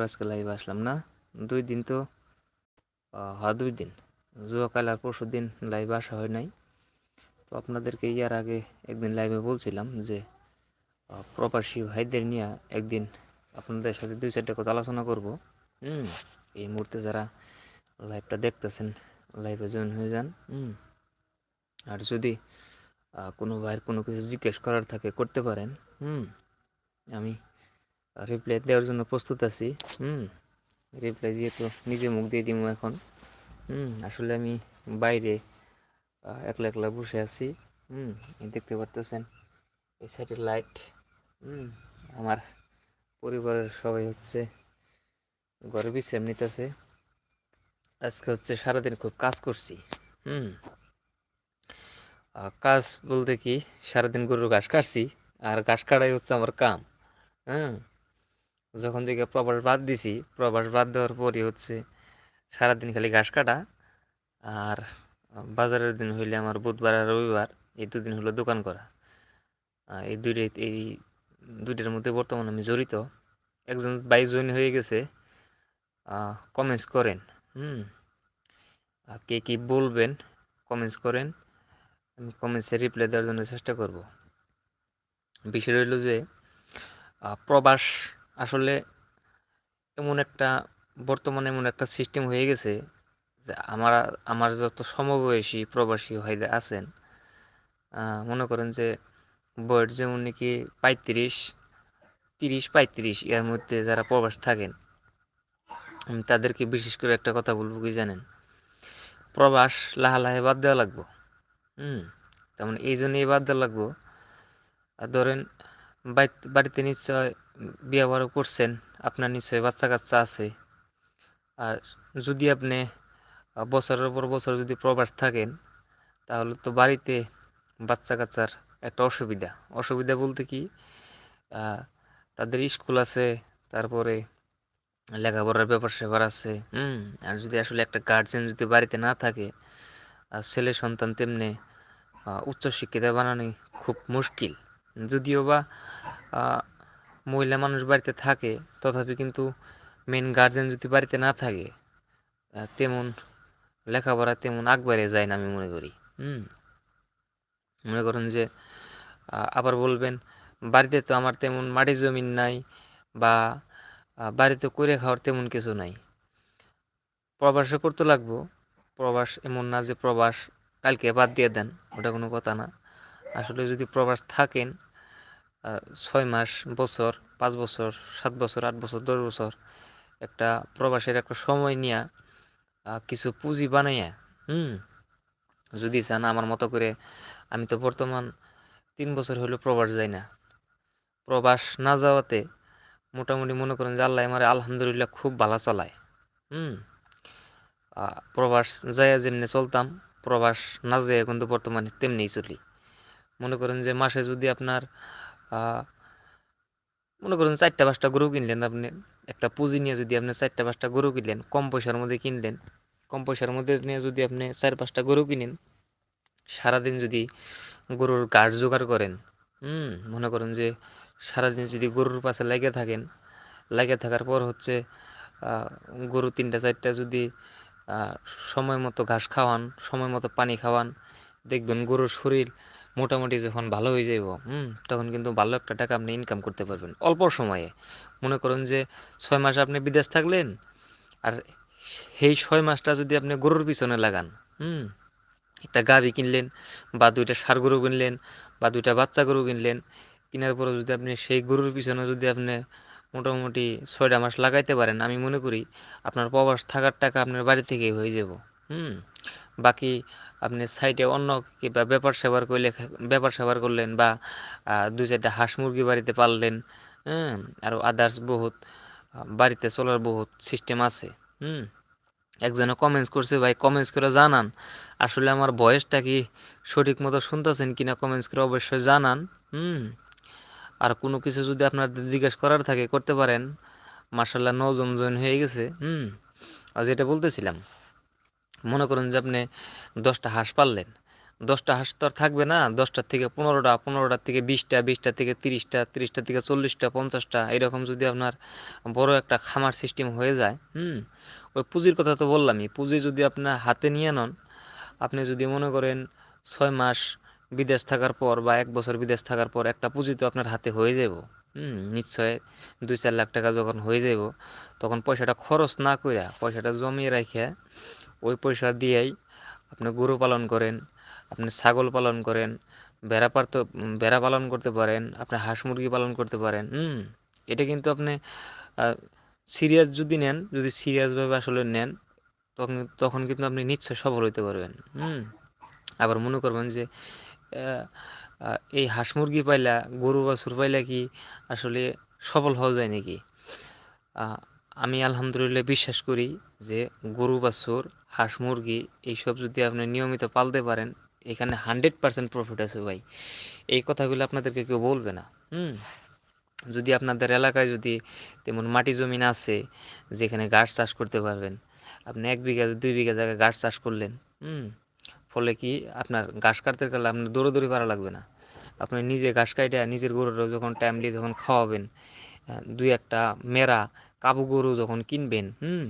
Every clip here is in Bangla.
আজকে লাইভ আসলাম না। দুই দিন তো আহ, হ্যাঁ দুই দিন। কাল আর পরশু দিন লাইভ আসা হয় নাই। তো আপনাদেরকে ইয়ার আগে একদিন লাইভে বলছিলাম যে প্রবাসী ভাইদের নিয়ে একদিন আপনাদের সাথে দুই চারটে কথা আলোচনা করব। হুম এই মুহূর্তে যারা লাইভটা দেখতেছেন লাইভে জয়েন হয়ে যান। হুম আর যদি কোনো ভাইয়ের কোনো কিছু জিজ্ঞেস করার থাকে করতে পারেন। হুম আমি রিপ্লাই দেওয়ার জন্য প্রস্তুত আছি। হুম রিপ্লাই যেহেতু নিজে মুখ দিয়ে দিব এখন। হুম, আসলে আমি বাইরে একলা একলা বসে আছি। হুম দেখতে পারতেছেন, এই সাইডের লাইট হুম, আমার পরিবারের সবাই হচ্ছে ঘরে বিশ্রাম নিতেছে। আজকে হচ্ছে সারাদিন খুব কাজ করছি। হুম কাজ বলতে কি, সারাদিন গরুর ঘাস কাটছি, আর ঘাস কাটাই হচ্ছে আমার কাম। হ্যাঁ যখন থেকে প্রবাস বাদ দিছি, প্রবাস বাদ দেওয়ার পরই হচ্ছে সারাদিন খালি ঘাস কাটা আর বাজারের দিন হইলে আমার বুধবার আর রবিবার এই দুদিন হলো দোকান করা। এই দুইটাই এই দুইটার মধ্যে বর্তমানে আমি জড়িত। একজন বাই জয়েন হয়ে গেছে কমেন্টস করেন, হুম কে কি বলবেন কমেন্টস করেন, আমি কমেন্টসে রিপ্লাই দেওয়ার জন্য চেষ্টা করব। বিষয় রইল যে প্রবাস আসলে এমন একটা, বর্তমানে এমন একটা সিস্টেম হয়ে গেছে যে আমার আমার যত সমবয়সী প্রবাসী ভাইরা আছেন মনে করেন যে বয়স যেমন নাকি পঁয়ত্রিশ, তিরিশ, পঁয়ত্রিশ এর মধ্যে যারা প্রবাস থাকেন আমি তাদেরকে বিশেষ করে একটা কথা বলব কি জানেন? প্রবাস লাহা লাহে বাদ দেওয়া লাগবো, হুম? তেমন এই জন্যই বাদ দেওয়া লাগবো। আর ধরেন বাড়িতে নিশ্চয় বিয়ে বারো করছেন, আপনার নিশ্চয়ই বাচ্চা কাচ্চা আছে। আর যদি আপনি বছরের পর বছর যদি প্রবাস থাকেন, তাহলে তো বাড়িতে বাচ্চা কাচ্চার একটা অসুবিধা। অসুবিধা বলতে কি? তাদের স্কুল আছে, তারপরে লেখাপড়ার ব্যাপার স্যাপার আছে, হুম? আর যদি আসলে একটা গার্জেন যদি বাড়িতে না থাকে আর ছেলে সন্তান তেমনি উচ্চশিক্ষিত বানানো খুব মুশকিল। যদিও বা মহিলা মানুষ বাড়িতে থাকে, তথাপি কিন্তু মেন গার্জেন যদি বাড়িতে না থাকে তেমন লেখাপড়া তেমন আগবাড়ে যায় না আমি মনে করি, হুম? মনে করেন যে আবার বলবেন, বাড়িতে তো আমার তেমন মাটি জমিন নাই বা বাড়িতে করে খাওয়ার তেমন কিছু নাই। প্রবাসে করতে লাগবো, প্রবাস এমন না যে প্রবাস কালকে বাদ দিয়ে দেন, ওটা কোনো কথা না। আসলে যদি প্রবাস থাকেন ছয় মাস, বছর, পাঁচ বছর, সাত বছর, আট বছর, দশ বছর একটা প্রবাসের একটা সময় নিয়ে কিছু পুঁজি বানাইয়া, হুম? যদি চান আমার মতো করে, আমি তো বর্তমান তিন বছর হলো প্রবাস যাই না। প্রবাস না যাওয়াতে মোটামুটি মনে করেন যে আল্লাহ আমার আলহামদুলিল্লাহ খুব ভালো চালায়, হুম? প্রবাস যাইয়া যেমনি চলতাম, প্রবাস না যাইয়া কিন্তু বর্তমানে তেমনিই চলি। মনে করেন যে মাসে যদি আপনার মনে করেন চারটা পাঁচটা গরু কিনলেন আপনি, একটা পুঁজি নিয়ে যদি আপনি চারটা পাঁচটা গরু কিনলেন, কম পয়সার মধ্যে কিনলেন, কম পয়সার মধ্যে নিয়ে যদি আপনি চার পাঁচটা গরু কিনেন, সারাদিন যদি গরুর গাছ জোগাড় করেন, হুম, মনে করেন যে সারাদিন যদি গরুর পাশে লেগে থাকেন, লেগে থাকার পর হচ্ছে গরু তিনটা চারটা যদি সময় মতো ঘাস খাওয়ান, সময় মতো পানি খাওয়ান, দেখবেন গরুর শরীর মোটামুটি যখন ভালো হয়ে যাইব, হুম, তখন কিন্তু ভালো একটা টাকা আপনি ইনকাম করতে পারবেন অল্প সময়ে। মনে করেন যে ছয় মাস আপনি বিদেশ থাকলেন, আর সেই ছয় মাসটা যদি আপনি গরুর পিছনে লাগান, হুম, একটা গাভি কিনলেন বা দুইটা সার গরু কিনলেন বা দুইটা বাচ্চা গরু কিনলেন, কেনার পরে যদি আপনি সেই গরুর পিছনে যদি আপনি মোটামুটি ছয়টা মাস লাগাইতে পারেন, আমি মনে করি আপনার প্রবাস থাকার টাকা আপনার বাড়ি থেকেই হয়ে যাব হুম। বাকি আপনি সাইডে অন্য কিংবা ব্যাপার সেবার করলে ব্যাপার সেবার করলেন বা দুই চারটা হাঁস মুরগি বাড়িতে পাললেন হ্যাঁ আরও আদার্স বহুত, বাড়িতে চলার বহুত সিস্টেম আছে, হুম। একজনে কমেন্টস করছে, ভাই কমেন্টস করে জানান, আসলে আমার বয়সটা কি সঠিক মতো শুনতেছেন কিনা কমেন্টস করে অবশ্যই জানান, হুম। আর কোনো কিছু যদি আপনার জিজ্ঞেস করার থাকে করতে পারেন মার্শাল্লাহ নজন জয়েন হয়ে গেছে, হুম। আর যেটা বলতেছিলাম মনে করেন যে আপনি দশটা হাঁস পাললেন, দশটা হাঁস তো আর থাকবে না, দশটার থেকে পনেরোটা, পনেরোটার থেকে বিশটা বিশটা থেকে তিরিশটা তিরিশটা থেকে চল্লিশটা, পঞ্চাশটা, এরকম যদি আপনার বড় একটা খামার সিস্টেম হয়ে যায়, হুম, ওই পুঁজির কথা তো বললামই, পুঁজি যদি আপনার হাতে নিয়ে নন, আপনি যদি মনে করেন ছয় মাস বিদেশ থাকার পর বা এক বছর বিদেশ থাকার পর একটা পুঁজি তো আপনার হাতে হয়ে যাব হুম, নিশ্চয় দুই চার লাখ টাকা যখন হয়ে যাব তখন পয়সাটা খরচ না কইরা, পয়সাটা জমিয়ে রাখে ওই পয়সা দিয়েই আপনি গরু পালন করেন, আপনি ছাগল পালন করেন, ভেড়া পারতে ভেড়া পালন করতে পারেন, আপনি হাঁস মুরগি পালন করতে পারেন, হুম? এটা কিন্তু আপনি সিরিয়াস যদি নেন, যদি সিরিয়াসভাবে আসলে নেন, তখন তখন কিন্তু আপনি নিশ্চয় সফল হইতে পারবেন, হুম? আবার মনে করবেন যে এই হাঁস মুরগি পাইলা, গরু বা বাছুর পাইলা কি আসলে সফল হওয়া যায় নাকি? আমি আলহামদুলিল্লাহ বিশ্বাস করি যে গরু, বাছুর, হাঁস, মুরগি এইসব যদি আপনি নিয়মিত পালতে পারেন, এখানে হান্ড্রেড পার্সেন্ট প্রফিট আছে ভাই। এই কথাগুলো আপনাদেরকে কেউ বলবে না, হুম? যদি আপনাদের এলাকায় যদি তেমন মাটি জমিন আছে, যেখানে গাছ চাষ করতে পারবেন, আপনি এক বিঘা, দুই বিঘা জায়গায় গাছ চাষ করলেন, হুম? ফলে কি আপনার ঘাস কাটতে গেলে আপনার দৌড়াদৌড়ি করা লাগবে না। আপনি নিজে ঘাস কাটে নিজের গরুর যখন টাইমলি যখন খাওয়াবেন দুই একটা মেরা কাবু গরু যখন কিনবেন, হুম?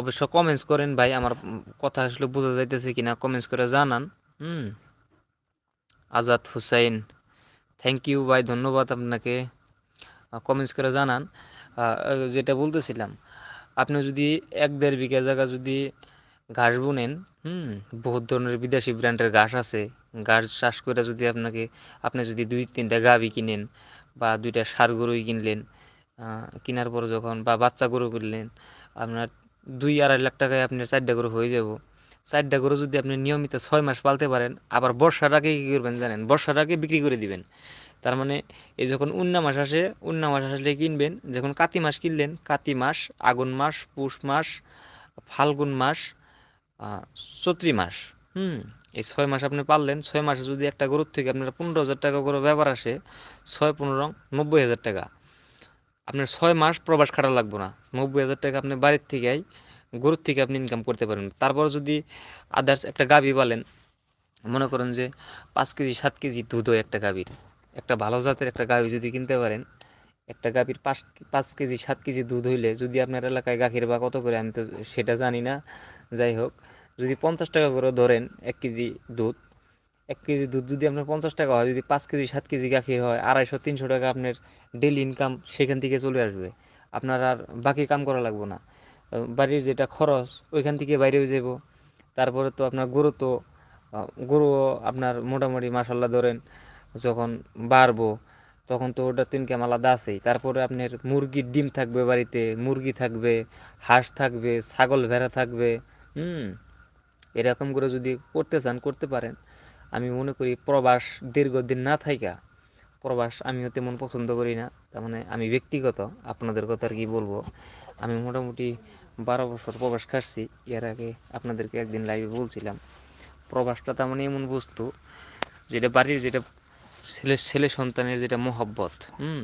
অবশ্য কমেন্টস করেন, ভাই, আমার কথা আসলে বোঝা যাইতেছে কিনা কমেন্টস করে জানান। হুম? আজাদ হুসাইন থ্যাংক ইউ ভাই, ধন্যবাদ আপনাকে। কমেন্টস করে জানান। যেটা বলতেছিলাম, আপনি যদি এক দেড় বিঘা জায়গা যদি ঘাস বুনেন হুম, বহুত ধরনের বিদেশি ব্র্যান্ডের ঘাস আছে। ঘাস চাষ করে যদি আপনাকে, আপনি যদি দুই তিনটা গাভি কিনেন বা দুইটা সার গরুই কিনলেন কেনার পর যখন বা বাচ্চা গরু কিনলেন, আপনার দুই আড়াই লাখ টাকায় আপনার চারটা গরু হয়ে যাব। চারটা গরু যদি আপনি নিয়মিত ছয় মাস পালতে পারেন, আবার বর্ষার আগে কী করবেন জানেন? বর্ষার আগে বিক্রি করে দিবেন। তার মানে এই যখন উন্না মাস আসে, উন্না মাস আসলে কিনবেন, যখন কাতি মাস কিনলেন, কাতি মাস, আগুন মাস, পুষ মাস, ফাল্গুন মাস আহ, চৈত্রি মাস। হুম এই ছয় মাস আপনি পারলেন ছয় মাসে যদি একটা গরুর থেকে আপনার পনেরো হাজার টাকা করে ব্যাপার আসে ছয় পনেরো নব্বই হাজার টাকা। আপনার ছয় মাস প্রবাস খাটা লাগবে না। নব্বই হাজার টাকা আপনি বাড়ির থেকেই গরুর থেকে আপনি ইনকাম করতে পারেন তারপর যদি আদার্স একটা গাভি পালেন মনে করেন যে পাঁচ কেজি সাত কেজি দুধ হয় একটা গাভীর। একটা ভালো জাতের একটা গাভী যদি কিনতে পারেন একটা গাভীর পাঁচ পাঁচ কেজি সাত কেজি দুধ হইলে যদি আপনার এলাকায় গাখীর বা কত করে আমি তো সেটা জানি না। যাই হোক যদি পঞ্চাশ টাকা করে ধরেন এক কেজি দুধ, এক কেজি দুধ যদি আপনার পঞ্চাশ টাকা হয়, যদি পাঁচ কেজি, সাত কেজি গাখীর হয়, আড়াইশো, তিনশো টাকা আপনার ডেলি ইনকাম সেখান থেকে চলে আসবে। আপনার আর বাকি কাম করা লাগবে না। বাড়ির যেটা খরচ, ওইখান থেকে বাইরেও যাব তারপরে তো আপনার গরু তো গরু আপনার মোটামুটি মাসাল্লাহ ধরেন যখন বাড়বো, তখন তো ওটা তো ইনকাম আলাদা আছেই। তারপরে আপনার মুরগির ডিম থাকবে বাড়িতে, মুরগি থাকবে, হাঁস থাকবে, ছাগল, ভেড়া থাকবে, হুম। এরকম করে যদি করতে চান, করতে পারেন। আমি মনে করি প্রবাস দীর্ঘদিন না থাইকা, প্রবাস আমিও তেমন পছন্দ করি না। তার মানে আমি ব্যক্তিগত আপনাদের কথা আর কি বলব। আমি মোটামুটি বারো বছর প্রবাস খাটছি। এর আগে আপনাদেরকে একদিন লাইভে বলছিলাম, প্রবাসটা তেমন মানে এমন বস্তু যেটা বাড়ির যেটা ছেলে ছেলে সন্তানের যেটা মহব্বত, হুম?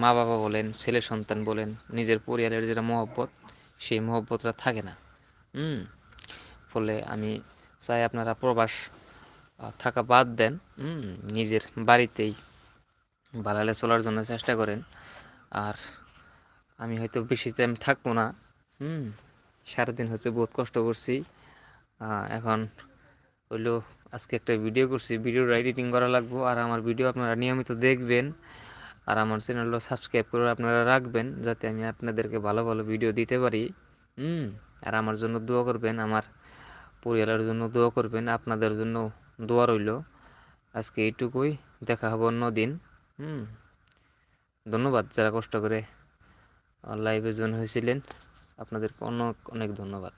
মা বাবা বলেন, ছেলে সন্তান বলেন, নিজের পরিবারের যেটা মহব্বত, সেই মহব্বতটা থাকে না, হুম? ফলে আমি চাই আপনারা প্রবাস থাকা বাদ দেন নিজের বাড়িতেই ভালালে চলার জন্য চেষ্টা করেন। আর আমি হয়তো বেশি টাইম থাকব না, হুম, সারাদিন হচ্ছে বহুত কষ্ট করছি। এখন হইল আজকে একটা ভিডিও করছি ভিডিওর এডিটিং করা লাগবো। আর আমার ভিডিও আপনারা নিয়মিত দেখবেন। আর আমার চ্যানেলটা সাবস্ক্রাইব করে আপনারা রাখবেন, যাতে আমি আপনাদেরকে ভালো ভালো ভিডিও দিতে পারি। হুম, আর আমার জন্য দোয়া করবেন, আমার পরিবারের জন্য দোয়া করবেন, আপনাদের জন্য দোয়া রইল। আজকে এইটুকুই, দেখা হবে অন্য দিন। হুম, ধন্যবাদ যারা কষ্ট করে লাইভে জয়েন হয়েছিলেন। আপনাদেরকে অনেক অনেক ধন্যবাদ।